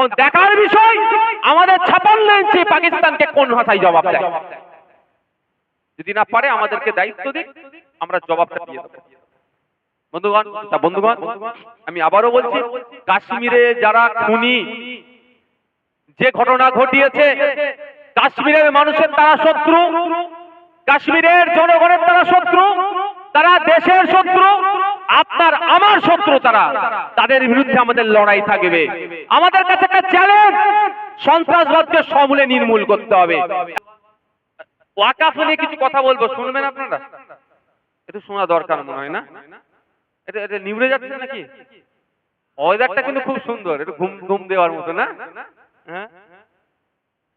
এখন দেখার বিষয়, আমাদের ছাপান্ন ইঞ্চি পাকিস্তানকে কোন ভাষায় জবাব দেয়? যদি না পারে, আমাদেরকে দায়িত্ব দিক, আমরা জবাবটা দিয়ে দেবো। বন্ধুগণ, তা বন্ধুগণ, আমি আবারও বলছি, কাশ্মীরে যারা খুনি, যে ঘটনা ঘটিয়েছে, কাশ্মীরের মানুষের তারা শত্রু, কাশ্মীরের জনগণের তারা শত্রু, তারা দেশের শত্রু আপনার, আমার শত্রু তারা। তাদের বিরুদ্ধে আমাদের লড়াই থাকবে। আমাদের কাছে একটা চ্যালেঞ্জ সন্ত্রাসবাদকে সমূলে নির্মূল করতে হবে। ওয়াকাফ নিয়ে কিছু কথা বলব, শুনবেন আপনারা? এটা শোনা দরকার মনে হয় না? এটা এটা নিউড়ে যাচ্ছে নাকি? ওয়েদারটা কিন্তু খুব সুন্দর। এটা ঘুম ঘুম দেওয়ার মতো না? হ্যাঁ?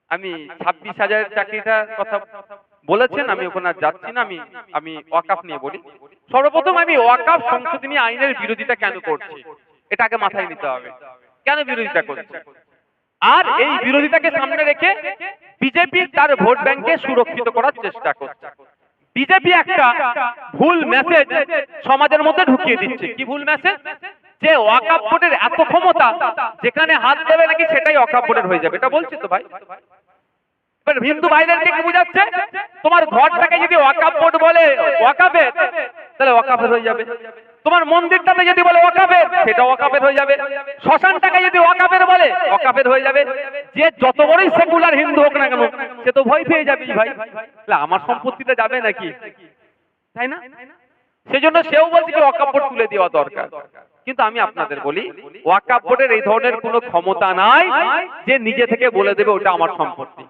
আমি ছাব্বিশ হাজারের চাকরিটার কথা বলেছেন, আমি ওখানে যাচ্ছি না, আমি আমি ওয়াকাফ নিয়ে বলি। সর্বপ্রথম আমি ওয়াকাফ সংশোধনী আইনের বিরোধিতা কেন করছি? এটা আগে মাথায় নিতে হবে। কেন বিরোধিতা করছি? আর এই বিরোধিতাকে সামনে রেখে বিজেপি তার ভোট ব্যাংকে সুরক্ষিত করার চেষ্টা করছে। বিজেপি একটা ভুল মেসেজ সমাজের মধ্যে ঢুকিয়ে দিচ্ছে। কি ভুল মেসেজ যে ওয়াকাপ বোর্ডের এত ক্ষমতা যেখানে হাত দেবে নাকি সেটাই ওয়াকাপ বোর্ডের হয়ে যাবে। এটা বলছি তো ভাই। হিন্দু ভাইদেরকে কি বুঝাচ্ছে, তোমার ঘরটাকে যদি ওয়াকাপ বোর্ড বলে ওয়াকাবের তাহলে ওয়াকাফের হয়ে যাবে। তোমার মন্দিরটাকে যদি বলে ওয়াকাবের সেটা ওয়াকাবের হয়ে যাবে। শ্মশানটাকে যদি ওয়াকাবের বলে ওয়াকাবের হয়ে যাবে। যে যত বড়ই সেকুলার হিন্দু হোক না কেন, সে তো ভয় পেয়ে যাবে ভাই। তাহলে আমার সম্পত্তিটা যাবে নাকি? তাই না? সেজন্য সেও বলছে যে ওয়াকাপ বোর্ড তুলে দেওয়া দরকার। কিন্তু আমি আপনাদের বলি ওয়াকাপ বোর্ডের এই ধরনের কোনো ক্ষমতা নাই যে নিজে থেকে বলে দেবে ওটা আমার সম্পত্তি।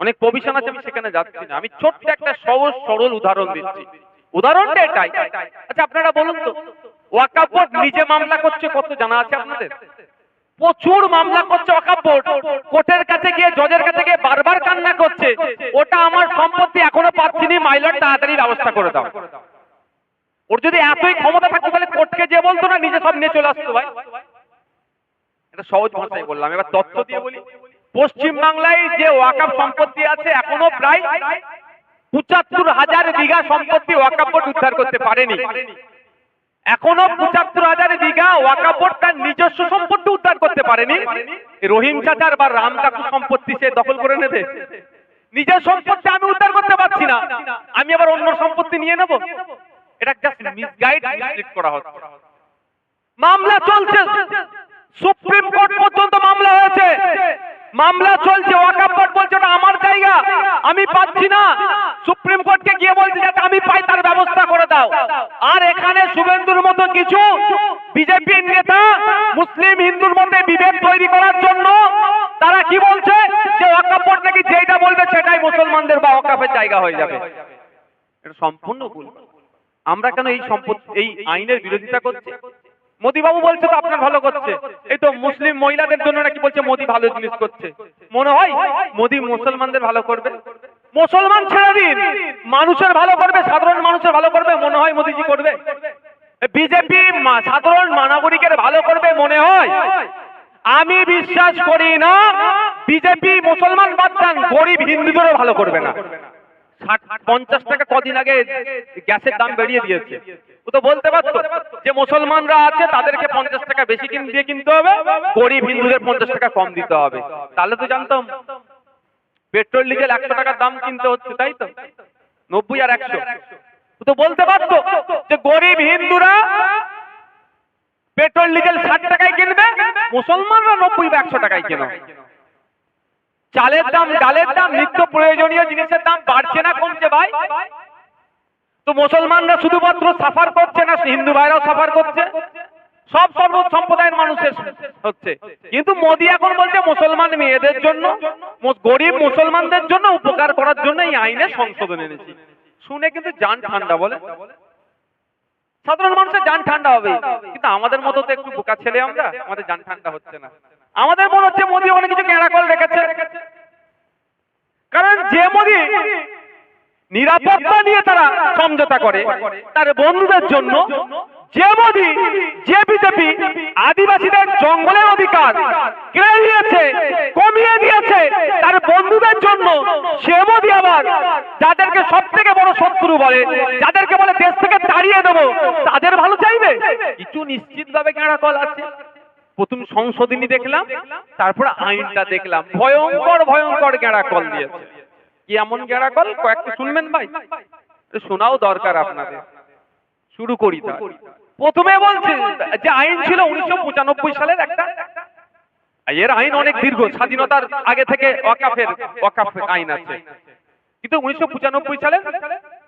অনেক প্রভিশন আছে, আমি সেখানে যাচ্ছি না। আমি ছোট্ট একটা সহজ, সরল উদাহরণ দিচ্ছি। উদাহরণটা এটাই। আচ্ছা আপনারা বলুন তো ওয়াকাপ বোর্ড নিজে মামলা করছে কত জানা আছে আপনাদের? প্রচুর মামলা করছে বোর্ড। কোর্টের কাছে গিয়ে, জজের কাছে গিয়ে বারবার কান্না করছে। ওটা আমার সম্পত্তি, এখনও পাচ্ছি নি। মাইলর তাড়াতাড়ি ব্যবস্থা করে দাও। ওর যদি এতই ক্ষমতা থাকতো, তাহলে কোর্টকে যে বলতো না, নিজে সব নিয়ে চলে আসতো ভাই। এটা সহজ ভাষায় বললাম। এবার তথ্য দিয়ে বলি। পশ্চিম বাংলায় যে ওয়াকাপ সম্পত্তি আছে এখনও প্রায় পঁচাত্তর হাজার বিঘা সম্পত্তি ওয়াকাপ বোর্ড উদ্ধার করতে পারেনি। এখনও পঁচাত্তর হাজার বিঘা ওয়াকাপ বোর্ড তার নিজস্ব সম্পত্তি উদ্ধার করতে পারেনি। রহিম চাচার বা রাম কাকু সম্পত্তি সে দখল করে নেবে। নিজের সম্পত্তি আমি উদ্ধার করতে পারছি না। আমি আবার অন্য সম্পত্তি নিয়ে নেব। এটা জাস্ট মিসগাইড করা হচ্ছে। মামলা চলছে। সুপ্রিম কোর্ট পর্যন্ত মামলা হয়েছে। মামলা চলছে, ওয়াকাপ বলছে ওটা আমার জায়গা, আমি পাচ্ছি না। সুপ্রিম কোর্টকে গিয়ে বলছে যাতে আমি পাই, তার ব্যবস্থা করে দাও। আর এখানে শুভেন্দুর মতো কিছু বিজেপির নেতা, মুসলিম হিন্দুর মধ্যে বিভেদ তৈরি করার জন্য, তারা কি বলছে? যে ওয়াকাপ নাকি যেটা বলবে সেটাই মুসলমানদের বা ওয়াকাফের জায়গা হয়ে যাবে। এটা সম্পূর্ণ ভুল। আমরা কেন এই সম্পদ এই আইনের বিরোধিতা করছি? মোদি বাবু বলছে তো আপনার ভালো করছে। এই তো মুসলিম মহিলাদের জন্য নাকি বলছে মোদি ভালো জিনিস করছে। মনে হয় মোদি মুসলমানদের ভালো করবে? মুসলমান ছেড়ে দিন। মানুষের ভালো করবে, সাধারণ মানুষের ভালো করবে, মনে হয় মোদিজি করবে। বিজেপি সাধারণ নাগরিকের ভালো করবে মনে হয়? আমি বিশ্বাস করি না, বিজেপি মুসলমান বাদ গরিব হিন্দুদেরও ভালো করবে না। ষাট, পঞ্চাশ টাকা কদিন আগে গ্যাসের দাম দিয়েছে। ও তো বলতে পারতো যে মুসলমানরা আছে, তাদেরকে পঞ্চাশ টাকা বেশি দিয়ে কিনতে হবে, গরিব হিন্দুদের পঞ্চাশ টাকা কম দিতে হবে। তাহলে তো জানতাম, পেট্রোল, ডিজেল একশো টাকার দাম কিনতে হচ্ছে, তাই তো? নব্বই আর একশো। তো বলতে পারতো যে গরিব হিন্দুরা পেট্রোল, ডিজেল ষাট টাকায় কিনবে, মুসলমানরা নব্বই বা একশো টাকায় কেন? চালের দাম, ডালের দাম, নিত্য প্রয়োজনীয় জিনিসের দাম বাড়ছে না, কমছে ভাই? তো মুসলমানরা শুধুমাত্র সাফার করছে না, হিন্দু ভাইরাও সাফার করছে? সব সর্ব সম্প্রদায়ের মানুষের হচ্ছে। কিন্তু মোদি এখন বলছে মুসলমান মেয়েদের জন্য গরিব মুসলমানদের জন্য উপকার করার জন্য এই আইনে সংশোধন এনেছি। শুনে কিন্তু জান ঠান্ডা বলে। সাধারণ মানুষের যান ঠান্ডা হবে। কিন্তু আমাদের মতো তো একটু বোকা ছেলে আমরা, আমাদের জান ঠান্ডা হচ্ছে না। আমাদের মনে হচ্ছে মোদি অনেক কিছু ক্যারাকল রেখেছে। মোদি নিরাপত্তা নিয়ে তারা সমঝোতা করে, তার বন্ধুদের জন্য যে মোদি যে বিজেপি আদিবাসীদের জঙ্গলের অধিকার নিয়েছে, কমিয়ে দিয়েছে, তার বন্ধুদের জন্য সে মোদি আবার যাদেরকে সব থেকে বড় শত্রু বলে, যাদেরকে বলে দেশ থেকে তাড়িয়ে দেবো, তাদের ভালো চাইবে? কিছু নিশ্চিত ভাবে কল আছে? প্রথম সংশোধনী দেখলাম, তারপর আইনটা দেখলাম, ভয়ঙ্কর ভয়ঙ্কর গেঁড়া কল দিয়েছে। কি এমন গেঁড়া কল কয়েকটা শুনবেন ভাই? শোনাও দরকার আপনাদের। শুরু করি প্রথমে বলছে যে আইন ছিল উনিশশো পঁচানব্বই সালের একটা। এর আইন অনেক দীর্ঘ, স্বাধীনতার আগে থেকে ওয়াকাফের ওয়াকাফ আইন আছে। কিন্তু উনিশশো পঁচানব্বই সালে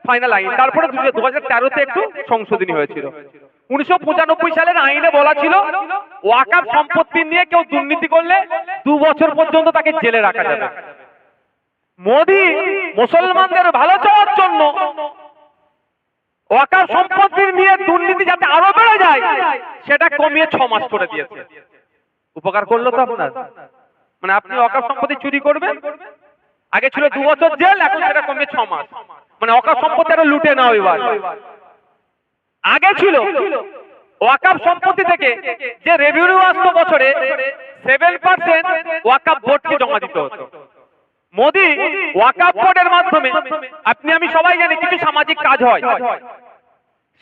ফাইনাল আইন। তারপরে দু হাজার তেরোতে একটু সংশোধনী হয়েছিল। উনিশশো পঁচানব্বই সালের আইনে বলা ছিল, ওয়াকাফ সম্পত্তি নিয়ে কেউ দুর্নীতি করলে দু বছর পর্যন্ত তাকে জেলে রাখা যাবে। মোদি মুসলমানদের ভালো চাওয়ার জন্য ওয়াকাফ সম্পত্তি নিয়ে দুর্নীতি যাতে আরও বেড়ে যায়, সেটা কমিয়ে ছ মাস করে দিয়েছে। উপকার করল তো আপনার। মানে আপনি অকাপ সম্পত্তি চুরি করবেন? আগে ছিল দু বছর জেল, এখন সেটা কমে ছ মাস। মানে অকাপ সম্পত্তি আরও লুটে নাও এবার। আগে ছিল ওয়াকাপ সম্পত্তি থেকে যে রেভিনিউ আসতো বছরে সেভেন পার্সেন্ট ওয়াকাপ বোর্ডকে জমা দিতে হতো। মোদি ওয়াকাপ বোর্ডের মাধ্যমে আপনি, আমি সবাই জানি কিছু সামাজিক কাজ হয়।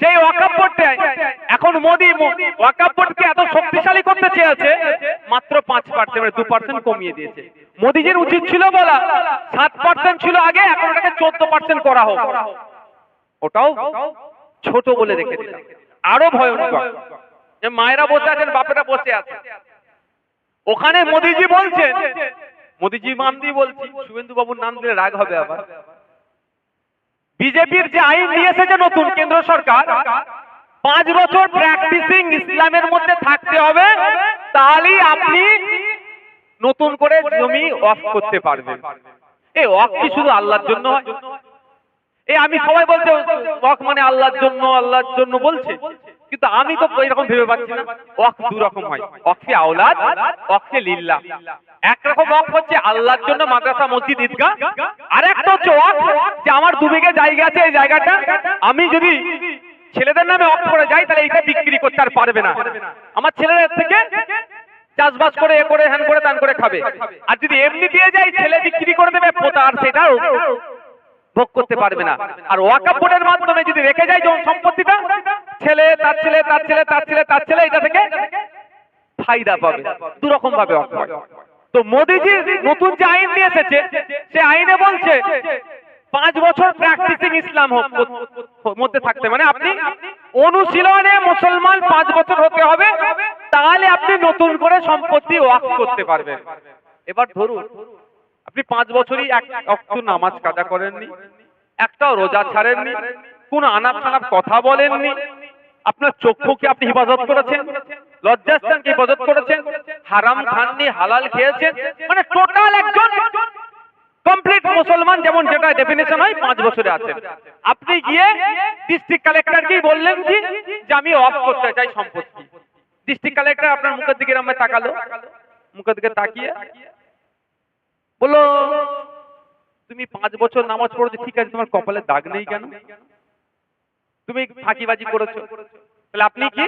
সেই ওয়াকাপ বোর্ডটা এখন মোদি ওয়াকাপ বোর্ডকে এত শক্তিশালী করতে চেয়েছে, মাত্র পাঁচ পার্সেন্ট মানে দু পার্সেন্ট কমিয়ে দিয়েছে। মোদিজির উচিত ছিল বলা, সাত পার্সেন্ট ছিল আগে, এখন ওটাকে চোদ্দ পার্সেন্ট করা হোক। ওটাও ছোট বলে রেখে দিলাম। আরও ভয়ঙ্কর। যে মায়েরা বসে আছেন, বাপেরা বসে আছে ওখানে মোদিজি বলছেন মোদিজি নাম দিয়ে বলছি শুভেন্দু বাবুর নাম দিলে রাগ হবে আবার। বিজেপির যে আইন নিয়ে এসেছে নতুন কেন্দ্র সরকার, পাঁচ বছর প্র্যাকটিসিং ইসলামের মধ্যে থাকতে হবে, তাহলেই আপনি নতুন করে জমি অফ করতে পারবেন। এই অফ কি শুধু আল্লাহর জন্য হয়? আমি সবাই বলছে ওয়াক মানে আল্লাহর জন্য আল্লাহর জন্য বলছে। কিন্তু আমি তো এরকম ভেবে পাচ্ছি না ওয়াক দু রকম হয় ওয়াকফে আওলাদ ওয়াকফে লিল্লাহ একরকম ওয়াক হচ্ছে আল্লাহর জন্য মাদ্রাসা, মসজিদ, ঈদগাহ। আর একটা হচ্ছে ওয়াক যে আমার দু বিঘে জায়গা আছে এই জায়গাটা। আমি যদি ছেলেদের নামে অফ করে যাই, তাহলে এইটা বিক্রি করতে আর পারবে না। আমার ছেলেদের থেকে চাষবাস করে, এ করে, হ্যান করে তান করে খাবে। আর যদি এমনি দিয়ে যাই, ছেলে বিক্রি করে দেবে, পোতা আর সেটাও ভোগ করতে পারবে না। আর ওয়াকাপ বোর্ডের মাধ্যমে যদি রেখে যায় যখন সম্পত্তিটা, ছেলে, তার ছেলে তার ছেলে তার ছেলে তার ছেলে, এটা থেকে ফায়দা পাবে। দু রকম ভাবে হয়। তো মোদিজি নতুন যে আইন নিয়ে এসেছে, সে আইনে বলছে, পাঁচ বছর প্র্যাকটিসিং ইসলাম মধ্যে থাকতে। মানে আপনি অনুশীলনে মুসলমান পাঁচ বছর হতে হবে, তাহলে আপনি নতুন করে সম্পত্তি ওয়াক করতে পারবেন। এবার ধরুন, আপনি পাঁচ বছরই এক অক্ত নামাজ কাজা করেননি, একটাও রোজা ছাড়েননি, কোন আনাপ খানাপ কথা বলেননি, আপনার চক্ষুকে আপনি হেফাজত করেছেন লজ্জাস্থানকে হেফাজত করেছেন? হারাম খাননি, হালাল খেয়েছেন? মানে টোটাল একজন কমপ্লিট মুসলমান যেমন যেটা ডেফিনেশন হয়, পাঁচ বছরে আছেন। আপনি গিয়ে ডিস্ট্রিক্ট কালেক্টরকে বললেন কি? যে আমি অফ করতে চাই সম্পত্তি। ডিস্ট্রিক্ট কালেক্টর আপনার মুখের দিকে এরম তাকালো। মুখের দিকে তাকিয়ে বলল, তুমি পাঁচ বছর নামাজ পড়েছো, ঠিক আছে, তোমার কপালে দাগ নেই কেন? তুমি ফাঁকিবাজি করেছ। তাহলে আপনি কি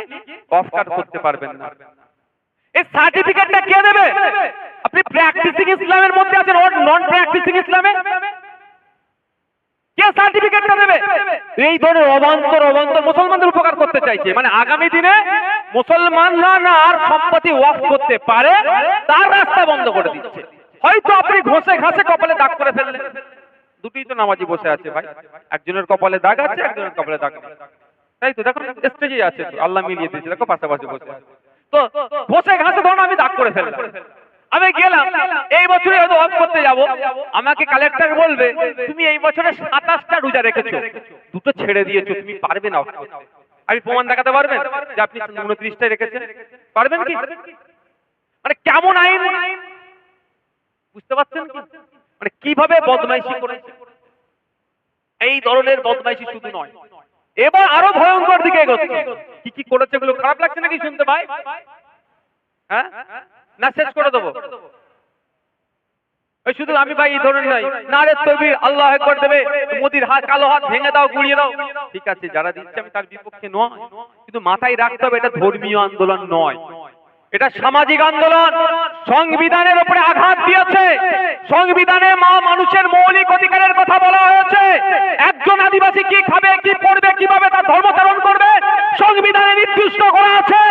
অফ কার্ড করতে পারবেন না। এই সার্টিফিকেটটা কে দেবে? আপনি প্র্যাকটিসিং ইসলামের মধ্যে আছেন ওর নন প্র্যাকটিসিং ইসলামে কে সার্টিফিকেটটা দেবে? এই ধরনের অবান্তর অবান্তর মুসলমানদের উপকার করতে চাইছে। মানে আগামী দিনে মুসলমানরা না আর সম্পত্তি ওয়াফ করতে পারে তার রাস্তা বন্ধ করে দিচ্ছে। হয়তো আপনি ঘষে ঘাসে কপালে দাগ করে ফেললেন। দুটোই তো নামাজি বসে আছে ভাই। একজনের কপালে দাগ আছে একজনের কপালে দাগ নেই। তাই তো? দেখো স্টেজে আছে আল্লাহ মিলিয়ে দিয়েছে। দেখো, পাশাপাশি বসে তো ঘষে ঘাসে ধরুন আমি দাগ করে ফেললাম। আমি গেলাম, এই বছরে হয়তো অফ করতে যাব। আমাকে কালেক্টর বলবে, তুমি এই বছরে সাতাশটা রোজা রেখেছো। দুটো ছেড়ে দিয়েছ, তুমি পারবে না আমি প্রমাণ দেখাতে পারবেন যে আপনি উনত্রিশটাই রেখেছেন? পারবেন কি? মানে কেমন আইন? বুঝতে পারছেন মানে কীভাবে বদমাইশি করেছে? এই ধরনের বদমাইশি শুধু নয়। এবার আরও ভয়ঙ্কর দিকে এগোচ্ছে। কি কি করেছে এগুলো? খারাপ লাগছে নাকি শুনতে ভাই? হ্যাঁ? না, শেষ করে দেবো। শুধু আমি ভাই, এই ধরনের না রে আল্লাহ একবার দেবে। মোদির হাত, কালো হাত ভেঙে দাও দাও। ঠিক আছে, যারা দিচ্ছে আমি তার বিপক্ষে নয়। কিন্তু মাথায় রাখতে হবে, এটা ধর্মীয় আন্দোলন নয়। এটা সামাজিক আন্দোলন। সংবিধানের উপরে আঘাত দিয়েছে। সংবিধানে মা মানুষের মৌলিক অধিকারের কথা বলা হয়েছে। একজন আদিবাসী কি খাবে কি পড়বে কীভাবে তার ধর্মচারণ করবে সংবিধানে নির্দিষ্ট করা আছে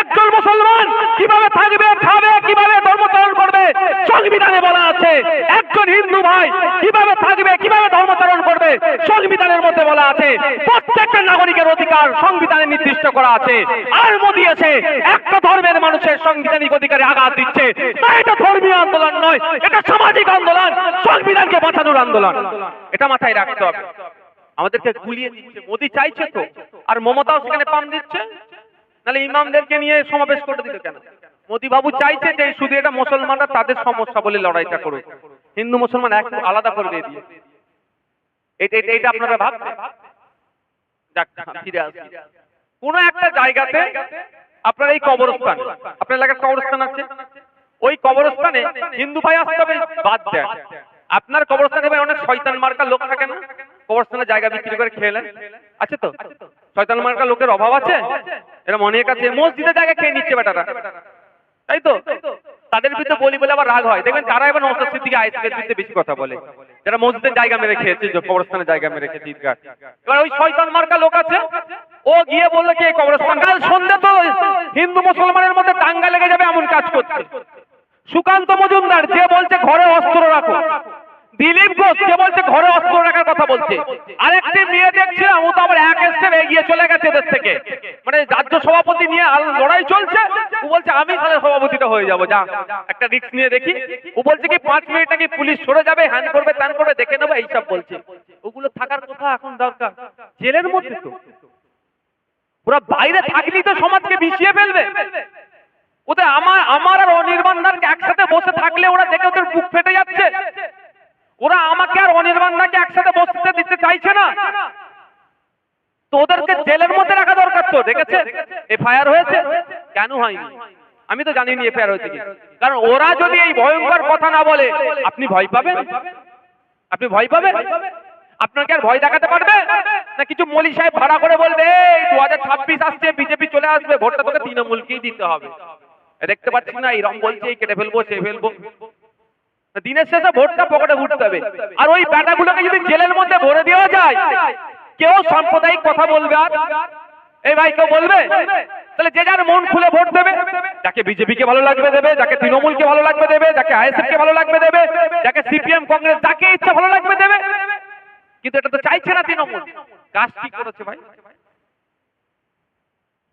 একজন মুসলমান কীভাবে থাকবে খাবে কীভাবে ধর্মচারণ করবে সংবিধানে বলা আছে একজন হিন্দু ভাই কীভাবে থাকবে কীভাবে ধর্মচারণ করবে সংবিধানের মধ্যে বলা আছে প্রত্যেকটা নাগরিকের অধিকার সংবিধানে নির্দিষ্ট করা আছে, আর মোদি এসে একটা ধর্মের মানুষের সাংবিধানিক অধিকারে আঘাত দিচ্ছে। এটা ধর্মীয় আন্দোলন নয়, এটা সামাজিক আন্দোলন, সংবিধানকে বাঁচানোর আন্দোলন। এটা মাথায় রাখতে হবে। আমাদেরকে গুলিয়ে দিচ্ছে। মোদি চাইছে তো, আর মমতাও সেখানে পাম দিচ্ছে। নাহলে ইমামদেরকে নিয়ে সমাবেশ করে দিল কেন? মোদি বাবু চাইছে যে শুধু এটা মুসলমানরা তাদের সমস্যা বলে লড়াইটা করুক। হিন্দু মুসলমান এক আলাদা করবে দিয়ে এটা এটা- এটা আপনারা ভাবছেন যাক, ফিরে আসি। কোন একটা জায়গাতে আপনার এই কবরস্থান, আপনার এলাকার কবরস্থান আছে। ওই কবরস্থানে হিন্দু ভাই আসতে হবে, বাদ দেয় আপনার কবরস্থানে ভাই অনেক শয়তান মার্কা লোক থাকে না? কবরস্থানে জায়গা বিক্রি করে খেয়ে নেন। আছে তো? শয়তান মার্কা লোকের অভাব আছে? এরকম অনেক আছে, মসজিদের জায়গা খেয়ে নিচ্ছে বেটারা। তাই তো? তাদের বিরুদ্ধে বলি বলে আবার রাগ হয়। দেখবেন তারা এবার নৌসাদ সিদ্দিকে আইসিকের বিরুদ্ধে বেশি কথা বলে। যারা মসজিদের জায়গা মেরে খেয়েছে যে কবরস্থানে জায়গা মেরে খেয়েছে ঈদগাহ। এবার ওই শয়তান মার্কা লোক আছে ও গিয়ে বলল কি কবরস্থান কাল সন্ধ্যে তো হিন্দু মুসলমানের মধ্যে টাঙ্গা লেগে যাবে এমন কাজ করছে। সুকান্ত মজুমদার যে বলছে ঘরে অস্ত্র রাখো। দিলীপ ঘোষ কে বলছে ঘরে অস্ত্র রাখার কথা বলছে। আরেকটি মেয়ে দেখছিলাম, ও তো আবার এক স্টেপ এগিয়ে চলে গেছে এদের থেকে। মানে রাজ্য সভাপতি নিয়ে লড়াই চলছে, ও বলছে, আমি তাহলে সভাপতিটা হয়ে যাব, যা, একটা রিস্ক নিয়ে দেখি। ও বলছে কি, পাঁচ মিনিট নাকি পুলিশ সরে যাবে হ্যান্ড করবে, ত্যান করবে, দেখে নেবে, এইসব বলছে। ওগুলো থাকার কথা এখন দরকার। জেলের মধ্যে তো। ওরা বাইরে থাকলেই তো সমাজকে মিশিয়ে ফেলবে। ওদের আমার আমার আর অনির্বাণদারকে একসাথে বসে থাকলে ওরা দেখে ওদের বুক ফেটে যাচ্ছে। ওরা আমাকে আর অনির্বাণ দাকে একসাথে বসতে দিতে চাইছে না? তো ওদেরকে জেলের মধ্যে রাখা দরকার তো, দেখেছে? এফআইআর হয়েছে? কেন হয়নি? আমি তো জানি নি এফআইআর হয়েছে কি। কারণ ওরা যদি এই ভয়ঙ্কর কথা না বলে, আপনি ভয় পাবেন? আপনি ভয় পাবেন? আপনাকে আর ভয় দেখাতে পারবে? না কিছু মলি সাহেব ভাড়া করে বলবে দু হাজার ছাব্বিশ আসছে, বিজেপি চলে আসবে, ভোটটা তোকে তৃণমূলকেই দিতে হবে। দেখতে পাচ্ছি না এরম বলছে কেটে ফেলব, সে ফেলব। দিনের শেষে ভোটটা পকেটে উঠতে হবে। আর ওই ব্যাটাগুলোকে যদি জেলের মধ্যে ভরে দেওয়া যায়, কেউ সাম্প্রদায়িক কথা বলবে আর? এই ভাই কেউ বলবে? তাহলে যে যার মন খুলে ভোট দেবে, যাকে বিজেপি কে ভালো লাগবে দেবে, যাকে তৃণমূলকে ভালো লাগবে দেবে, যাকে আইএসএফ কে ভালো লাগবে দেবে, যাকে সিপিএম, কংগ্রেস, যাকে ইচ্ছা ভালো লাগবে দেবে। কিন্তু এটা তো চাইছে না তৃণমূল। কাজ কি করেছে ভাই।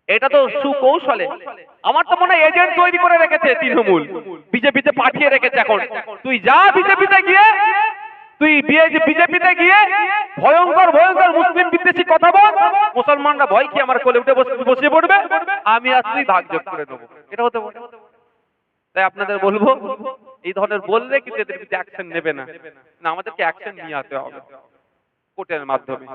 এটা তো সুকৌশলে। আমার তো মনে হয় এজেন্ট তৈরি করে রেখেছে তৃণমূল। বিজেপিতে পাঠিয়ে রেখেছে এখন। তুই যা বিজেপিতে গিয়ে, তুই বিজেপিতে গিয়ে ভয়ঙ্কর ভয়ঙ্কর মুসলিম বিদ্বেষী কথা বল। মুসলমানরা ভয় কি আমার কোলে উঠে বসে পড়বে। আমি আর তুই ভাগ যোগ করে দেবো। এটা হতে পারে। তাই আপনাদের বলব, এই ধরনের বললে কিন্তু এদের বিরুদ্ধে অ্যাকশন নেবে না। না, আমাদেরকে অ্যাকশন নিয়ে আসতে হবে। কোর্টের মাধ্যমে।